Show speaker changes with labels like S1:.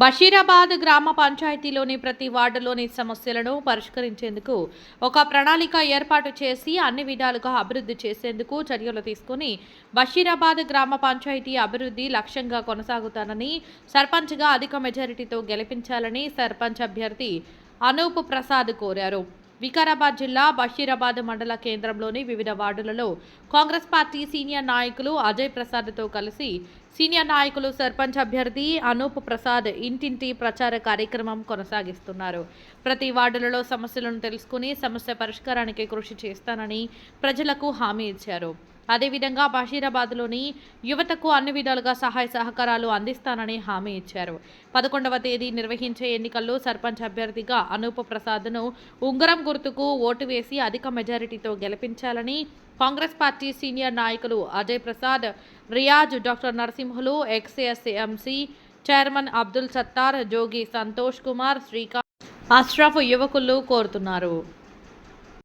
S1: బషీరాబాద్ గ్రామ పంచాయతీలోని ప్రతి వార్డులోని సమస్యలను పరిష్కరించేందుకు ఒక ప్రణాళిక ఏర్పాటు చేసి అన్ని విధాలుగా అభివృద్ధి చేసేందుకు చర్యలు తీసుకుని బషీరాబాద్ గ్రామ పంచాయతీ అభివృద్ధి లక్ష్యంగా కొనసాగుతానని సర్పంచ్గా అధిక మెజారిటీతో గెలిపించాలని సర్పంచ్ అభ్యర్థి అనూప్ ప్రసాద్ కోరారు. వికారాబాద్ జిల్లా బషీరాబాద్ మండల కేంద్రంలోని వివిధ వార్డులలో కాంగ్రెస్ పార్టీ సీనియర్ నాయకులు అజయ్ ప్రసాద్తో కలిసి సీనియర్ నాయకులు సర్పంచ్ అభ్యర్థి అనూప్ ప్రసాద్ ఇంటింటి ప్రచార కార్యక్రమం కొనసాగిస్తున్నారు. ప్రతి వార్డులలో సమస్యలను తెలుసుకుని సమస్య పరిష్కారానికి కృషి చేస్తానని ప్రజలకు హామీ ఇచ్చారు. అదేవిధంగా బషీరాబాద్లోని యువతకు అన్ని విధాలుగా సహాయ సహకారాలు అందిస్తానని హామీ ఇచ్చారు. పదకొండవ తేదీ నిర్వహించే ఎన్నికల్లో సర్పంచ్ అభ్యర్థిగా అనూప్ ప్రసాద్ను ఉంగరం గుర్తుకు ఓటు వేసి అధిక మెజారిటీతో గెలిపించాలని కాంగ్రెస్ పార్టీ సీనియర్ నాయకులు Ajay Prasad Riyaz doctor Narasimhulu XSMC chairman Abdul Sattar Jogi Santosh Kumar Srikanth Ashraf యువకులు కోరుతున్నారు.